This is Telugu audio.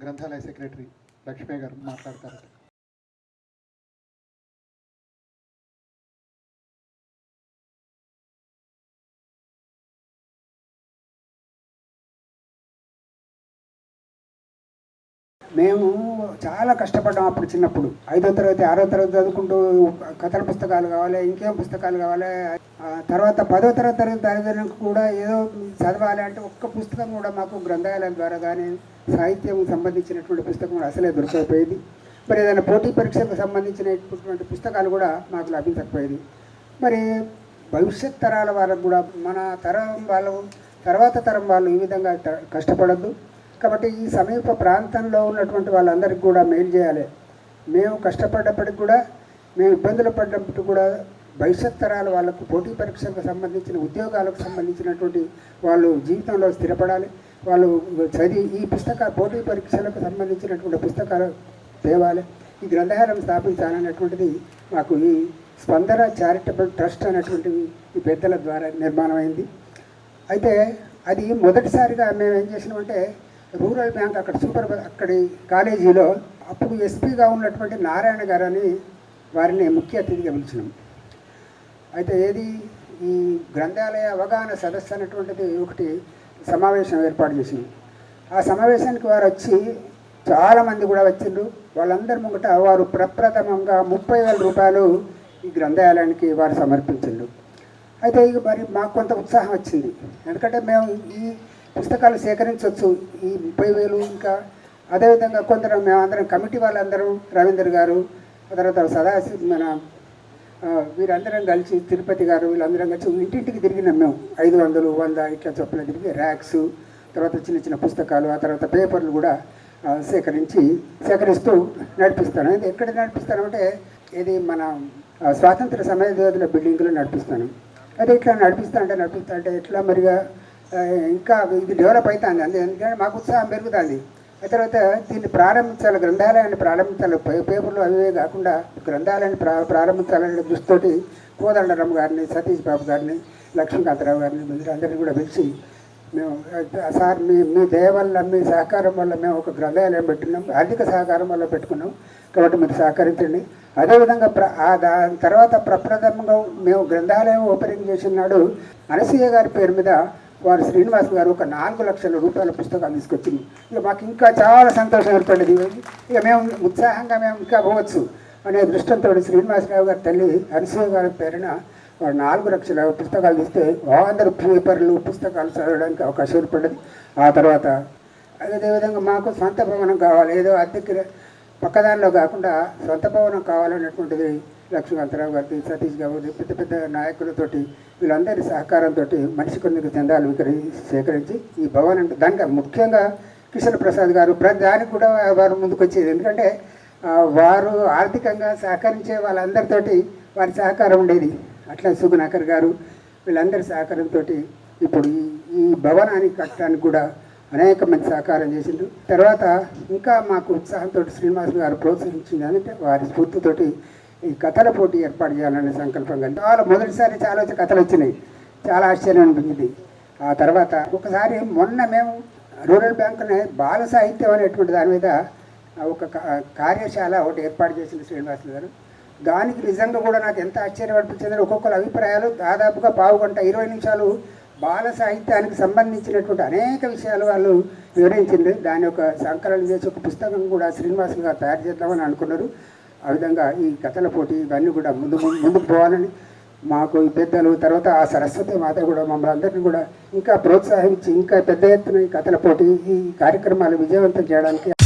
గ్రంథాలయ సెక్రటరీ లక్ష్మీ గారు మాట్లాడతారు మేము చాలా కష్టపడ్డాం అప్పుడు చిన్నప్పుడు. ఐదో తరగతి ఆరో తరగతి చదువుకుంటూ కథల పుస్తకాలు కావాలి ఇంకేం పుస్తకాలు కావాలి. ఆ తర్వాత పదో తరగతి తరగతి తల్లిదండ్రులకు కూడా ఏదో చదవాలి అంటే ఒక్క పుస్తకం కూడా మాకు గ్రంథాలయం ద్వారా కానీ సాహిత్యం సంబంధించినటువంటి పుస్తకం కూడా అసలే దొరకకపోయేది. మరి ఏదైనా పోటీ పరీక్షలకు సంబంధించినటువంటి పుస్తకాలు కూడా మాకు లభించకపోయేది. మరి భవిష్యత్ తరాల వాళ్ళకు కూడా మన తరం వాళ్ళు తర్వాత తరం వాళ్ళు ఈ విధంగా కష్టపడద్దు. కాబట్టి ఈ సమీప ప్రాంతంలో ఉన్నటువంటి వాళ్ళందరికీ కూడా మెయిల్ చేయాలి. మేము కష్టపడ్డప్పటికి కూడా మేము ఇబ్బందులు పడ్డప్పటికి కూడా భవిష్యత్ తరాల వాళ్ళకు పోటీ పరీక్షలకు సంబంధించిన ఉద్యోగాలకు సంబంధించినటువంటి వాళ్ళు జీవితంలో స్థిరపడాలి. వాళ్ళు చదివి ఈ పుస్తక పోటీ పరీక్షలకు సంబంధించినటువంటి పుస్తకాలు తేవాలి. ఈ గ్రంథాలయం స్థాపించాలనేటువంటిది మాకు ఈ స్పందన చారిటబుల్ ట్రస్ట్ అనేటువంటిది ఈ పెద్దల ద్వారా నిర్మాణమైంది. అయితే అది మొదటిసారిగా మేము ఏం చేసినామంటే రూరల్ బ్యాంక్ అక్కడ సూపర్ బ- అక్కడి కాలేజీలో అప్పుడు ఎస్పీగా ఉన్నటువంటి నారాయణ గారని వారిని ముఖ్య అతిథిగా పిలిచినాం. అయితే ఏది? ఈ గ్రంథాలయ అవగాహన సదస్సు అనేటువంటిది ఒకటి సమావేశం ఏర్పాటు చేసింది. ఆ సమావేశానికి వారు వచ్చి చాలామంది కూడా వచ్చిండ్రు. వాళ్ళందరి ముంగట వారు ప్రప్రథమంగా ముప్పై వేల రూపాయలు ఈ గ్రంథాలయానికి వారు సమర్పించిండ్రు. అయితే ఇక మరి మాకు కొంత ఉత్సాహం వచ్చింది. ఎందుకంటే మేము ఈ పుస్తకాలు సేకరించవచ్చు ఈ ముప్పై వేలు ఇంకా. అదేవిధంగా కొందరు మేమందరం కమిటీ వాళ్ళందరం రవీందర్ గారు తర్వాత సదాశివ మన వీరందరం కలిసి తిరుపతి గారు వీళ్ళందరం కలిసి ఇంటింటికి తిరిగినాం మేము. ఐదు వందలు వంద ఇట్లా చొప్పున తిరిగి ర్యాక్స్ తర్వాత చిన్న చిన్న పుస్తకాలు ఆ తర్వాత పేపర్లు కూడా సేకరించి సేకరిస్తూ నడిపిస్తాను. ఇది ఎక్కడ నడిపిస్తాను అంటే ఇది మన స్వాతంత్ర సమయ బిల్డింగ్లో నడిపిస్తాను. అదే ఇట్లా నడిపిస్తా అంటే నడిపిస్తా అంటే ఎట్లా మరిగా ఇంకా ఇది డెవలప్ అవుతుంది అంతే ఎందుకంటే మాకు ఉత్సాహం పెరుగుతుంది. ఆ తర్వాత దీన్ని ప్రారంభించాలి గ్రంథాలయాన్ని ప్రారంభించాలి. పేపర్లు అవి కాకుండా గ్రంథాలయాన్ని ప్రా ప్రారంభించాలనే దృష్టితోటి కోదండరామ్ గారిని సతీష్ బాబు గారిని లక్ష్మీకాంతరావు గారిని అందరినీ కూడా పిలిచి మేము సార్ మీ మీ దయ వల్ల మీ సహకారం వల్ల మేము ఒక గ్రంథాలయం పెట్టున్నాం ఆర్థిక సహకారం వల్ల పెట్టుకున్నాం. కాబట్టి మీరు సహకరించండి. అదేవిధంగా ప్ర ఆ దాని తర్వాత ప్రప్రథమంగా మేము గ్రంథాలయం ఓపెనింగ్ చేసిన నాడు అనసూయ గారి పేరు మీద వారు శ్రీనివాస్ గారు ఒక నాలుగు లక్షల రూపాయల పుస్తకాలు తీసుకొచ్చింది. ఇక మాకు ఇంకా చాలా సంతోషం ఏర్పడింది. ఇక మేము ఉత్సాహంగా మేము ఇంకా పోవచ్చు అనే దృష్టంతో శ్రీనివాసరావు గారి తల్లి అనసూయ గారి పేరున వారు నాలుగు లక్షల పుస్తకాలు తీస్తే అందరూ పేపర్లు పుస్తకాలు చదవడానికి అవకాశం ఏర్పడింది. ఆ తర్వాత అదేవిధంగా మాకు సొంత భవనం కావాలి. ఏదో అద్దెకి పక్కదానిలో కాకుండా సొంత భవనం కావాలనేటువంటిది లక్ష్మీకాంతరావు గారి సతీష్ గారు పెద్ద పెద్ద నాయకులతోటి వీళ్ళందరి సహకారంతో మనిషి కొన్ని చందాలు వికరి సేకరించి ఈ భవనం దానికి ముఖ్యంగా కిషన్ ప్రసాద్ గారు ప్రతిదానికి కూడా వారు ముందుకు వచ్చేది ఎందుకంటే వారు ఆర్థికంగా సహకరించే వాళ్ళందరితోటి వారి సహకారం ఉండేది. అట్లా సుగుణాకర్ గారు వీళ్ళందరి సహకారంతో ఇప్పుడు ఈ ఈ భవనాన్ని కట్టడానికి కూడా అనేక మంది సహకారం చేసిండ్రు. తర్వాత ఇంకా మాకు ఉత్సాహంతో శ్రీనివాస్ గారు ప్రోత్సహించింది అంటే వారి స్ఫూర్తితోటి ఈ కథల పోటీ ఏర్పాటు చేయాలనే సంకల్పం కలిగి చాలా మొదటిసారి చాలా వచ్చి కథలు వచ్చినాయి. చాలా ఆశ్చర్యం అనిపించింది. ఆ తర్వాత ఒకసారి మొన్న మేము రూరల్ బ్యాంకునే బాల సాహిత్యం అనేటువంటి దాని మీద ఒక కార్యశాల ఒకటి ఏర్పాటు చేసింది శ్రీనివాసులు గారు. దానికి నిజంగా కూడా నాకు ఎంత ఆశ్చర్యం అనిపించింది ఒక్కొక్కరు అభిప్రాయాలు దాదాపుగా పావు గంట ఇరవై నిమిషాలు బాల సాహిత్యానికి సంబంధించినటువంటి అనేక విషయాలు వాళ్ళు వివరించింది దాని యొక్క సంకలనం చేసి ఒక పుస్తకం కూడా శ్రీనివాసులు గారు తయారు చేద్దామని అనుకున్నారు. ఆ విధంగా ఈ కథల పోటీ ఇవన్నీ కూడా ముందు ముందుకు పోవాలని మాకు ఈ పెద్దలు తర్వాత ఆ సరస్వతి మాత కూడా మమ్మల్ని అందరినీ కూడా ఇంకా ప్రోత్సాహించి ఇంకా పెద్ద ఎత్తున ఈ కథల పోటీ ఈ కార్యక్రమాలు విజయవంతం చేయడానికి